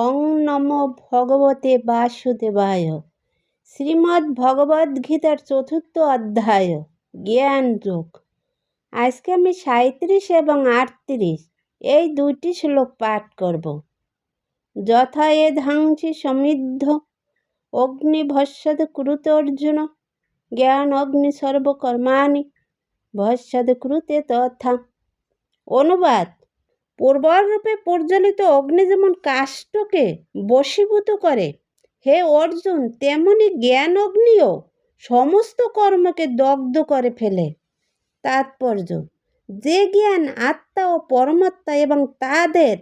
অং নম ভগবতে বাসুদেবায়। শ্রীমদ্ ভগবদ্গীতার চতুর্থ অধ্যায়, জ্ঞান যোগ। আজকে আমি সাঁত্রিশ এবং আটত্রিশ, এই দুইটি শ্লোক পাঠ করব। যথা এ ধাংসি সমৃদ্ধ, অগ্নি অগ্নিভস্যদ কুরুতে অর্জুন জ্ঞান অগ্নি সর্বকর্মাণি ভস্যদ কুরুতে তথা। অনুবাদ পূর্বরূপে প্রজ্বলিত অগ্নি যেমন কাষ্টকে বশীভূত করে, হে অর্জুন, তেমনি জ্ঞান অগ্নিও সমস্ত কর্মকে দগ্ধ করে ফেলে। তাৎপর্য, যে জ্ঞান আত্মা ও পরমাত্মা এবং তাদের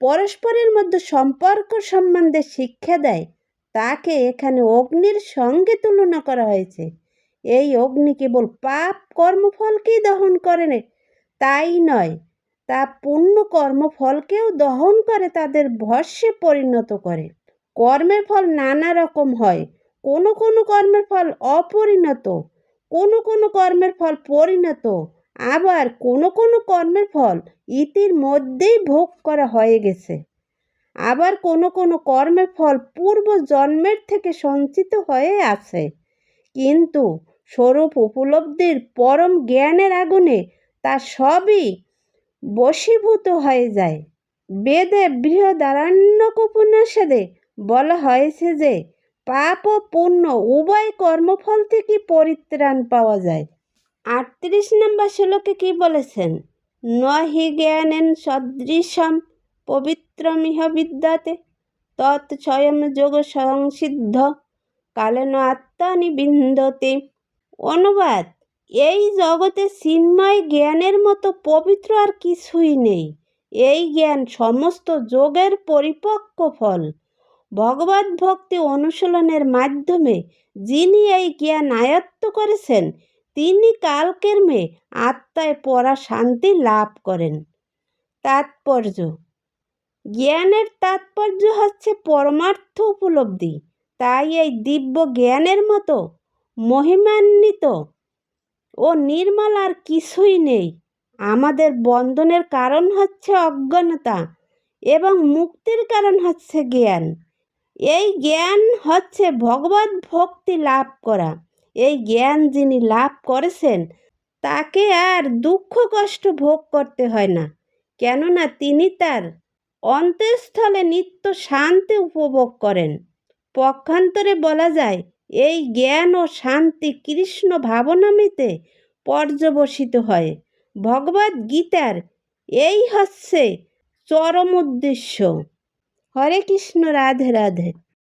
পরস্পরের মধ্যে সম্পর্ক সম্বন্ধে শিক্ষা দেয়, তাকে এখানে অগ্নির সঙ্গে তুলনা করা হয়েছে। এই অগ্নি কেবল পাপ কর্মফলকেই দহন করে তাই নয় তা পুণ্য কর্মফলকেও দহন করে তাদের ভস্যে পরিণত করে। কর্মের ফল নানা রকম হয়। কোনো কোনো কর্মের ফল অপরিণত, কোনো কোনো কর্মের ফল পরিণত, আবার কোনো কোনো কর্মের ফল ইতির মধ্যেই ভোগ করা হয়ে গেছে। আবার কোনো কোনো কর্মের ফল পূর্ব জন্মের থেকে সঞ্চিত হয়ে আছে। কিন্তু স্বরূপ উপলব্ধির পরম জ্ঞানের আগুনে তা সবই বশীভূত হয়ে যায়। বেদে বৃহদারণ্যক উপন্যাসে বলা হয়েছে যে পাপ ও পুণ্য উভয় কর্মফল থেকে পরিত্রাণ পাওয়া যায়। আটত্রিশ নম্বর শ্লোকে কি বলেছেন? ন হি জ্ঞানেন সদৃশম পবিত্রমিহ বিদ্যাতে, তৎ স্বয়ং যোগ সংসিদ্ধ কালেন আত্মানি বিন্দতে। অনুবাদ এই জগতে চিন্ময় জ্ঞানের মতো পবিত্র আর কিছুই নেই। এই জ্ঞান সমস্ত যোগের পরিপক্ক ফল। ভগবত ভক্তি অনুশীলনের মাধ্যমে যিনি এই জ্ঞান আয়ত্ত করেছেন, তিনি কালকের কালকর্মে আত্মায় পড়া শান্তি লাভ করেন। তাৎপর্য। জ্ঞানের তাৎপর্য হচ্ছে পরমার্থ উপলব্ধি। তাই এই দিব্য জ্ঞানের মতো মহিমান্বিত ও নির্মল আর কিছুই নেই। আমাদের বন্ধনের কারণ হচ্ছে অজ্ঞানতা এবং মুক্তির কারণ হচ্ছে জ্ঞান। এই জ্ঞান হচ্ছে ভগবত ভক্তি লাভ করা। এই জ্ঞান যিনি লাভ করেছেন, তাকে আর দুঃখ কষ্ট ভোগ করতে হয় না, কেননা তিনি তার অন্তঃস্থলে নিত্য শান্তি উপভোগ করেন। পক্ষান্তরে বলা যায় এই জ্ঞান ও শান্তি কৃষ্ণ ভাবনামিতে পর্যবসিত হয়। ভগবদ গীতার এই হচ্ছে চরম উদ্দেশ্য। হরে কৃষ্ণ, রাধে রাধে।